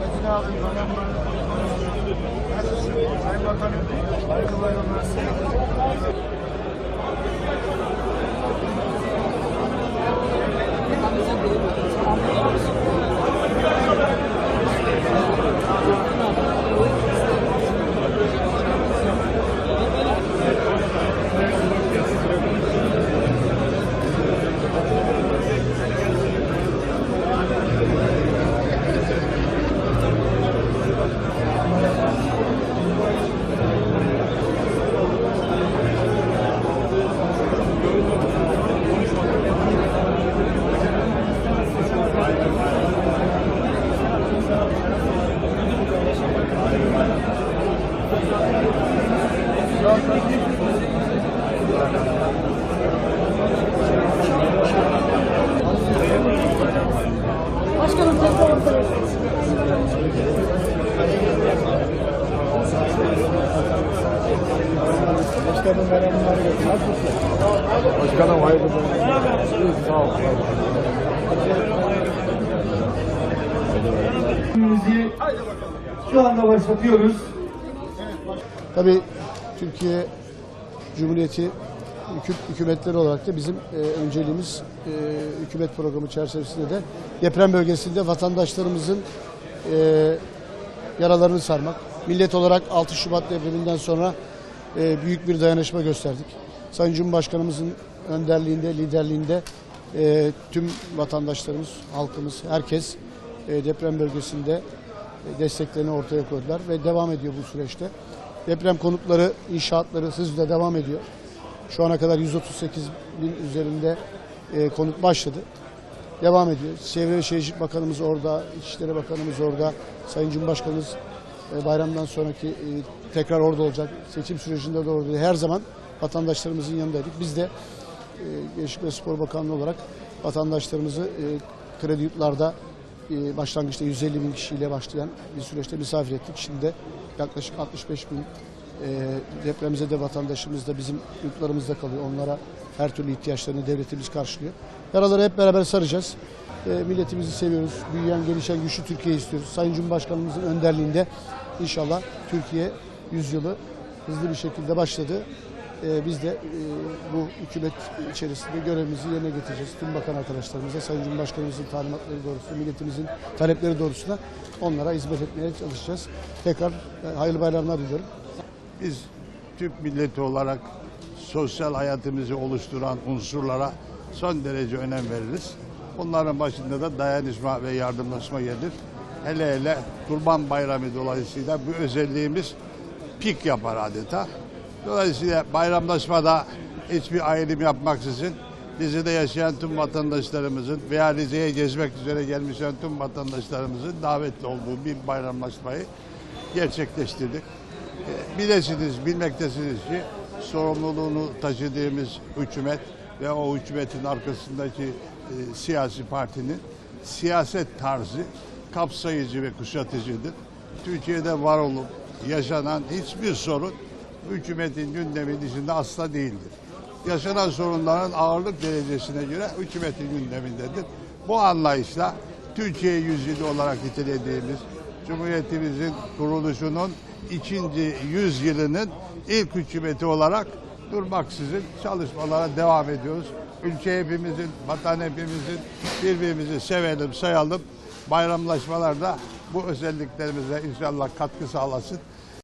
Metin abi, bayramlar. Sayın Bakanım, hayırlı bayramlar. Başkanım tekrar. Başkanım bayramlar. Nasılsın? Başkanım hayırlı bayramlar. Sağ ol. Şu anda başlatıyoruz. Tabii Türkiye Cumhuriyeti hükü- hükümetleri olarak da bizim e, önceliğimiz e, hükümet programı çerçevesinde de deprem bölgesinde vatandaşlarımızın e, yaralarını sarmak. Millet olarak 6 Şubat depreminden sonra e, büyük bir dayanışma gösterdik. Sayın Cumhurbaşkanımızın önderliğinde, liderliğinde e, tüm vatandaşlarımız, halkımız, herkes e, deprem bölgesinde e, desteklerini ortaya koydular ve devam ediyor bu süreçte. Deprem konutları, inşaatları hızla devam ediyor. Şu ana kadar 138 bin üzerinde e, konut başladı. Devam ediyor. Çevre ve Şehircilik Bakanımız orada, İçişleri Bakanımız orada, Sayın Cumhurbaşkanımız e, bayramdan sonraki e, tekrar orada olacak. Seçim sürecinde de orada. Her zaman vatandaşlarımızın yanındaydık. Biz de e, Gençlik ve Spor Bakanlığı olarak vatandaşlarımızı e, kredi yurtlarda e, başlangıçta 150 bin kişiyle başlayan bir süreçte misafir ettik. Şimdi de yaklaşık 65 bin e, depremize de vatandaşımız da bizim yurtlarımızda kalıyor. Onlara her türlü ihtiyaçlarını devletimiz karşılıyor. Yaraları hep beraber saracağız. E, milletimizi seviyoruz. Büyüyen, gelişen, güçlü Türkiye istiyoruz. Sayın Cumhurbaşkanımızın önderliğinde inşallah Türkiye yüzyılı hızlı bir şekilde başladı. E, biz de e, bu hükümet içerisinde görevimizi yerine getireceğiz. Tüm bakan arkadaşlarımıza, Sayın Cumhurbaşkanımızın talimatları doğrultusunda, milletimizin talepleri doğrultusunda onlara hizmet etmeye çalışacağız. Tekrar e, hayırlı bayramlar diliyorum. Biz Türk milleti olarak sosyal hayatımızı oluşturan unsurlara son derece önem veririz. Bunların başında da dayanışma ve yardımlaşma gelir. Hele hele Kurban Bayramı dolayısıyla bu özelliğimiz pik yapar adeta. Dolayısıyla bayramlaşmada hiçbir ayrım yapmaksızın Rize'de yaşayan tüm vatandaşlarımızın veya Rize'ye gezmek üzere gelmiş olan tüm vatandaşlarımızın davetli olduğu bir bayramlaşmayı gerçekleştirdik. E, Bilesiniz, bilmektesiniz ki sorumluluğunu taşıdığımız hükümet ve o hükümetin arkasındaki e, siyasi partinin siyaset tarzı kapsayıcı ve kuşatıcıdır. Türkiye'de var olup yaşanan hiçbir sorun hükümetin gündemi dışında asla değildir. Yaşanan sorunların ağırlık derecesine göre hükümetin gündemindedir. Bu anlayışla Türkiye yüzyılı olarak nitelediğimiz Cumhuriyetimizin kuruluşunun ikinci yüzyılının ilk hükümeti olarak durmaksızın çalışmalara devam ediyoruz. Ülke hepimizin, vatan hepimizin birbirimizi sevelim, sayalım. Bayramlaşmalarda bu özelliklerimize inşallah katkı sağlasın.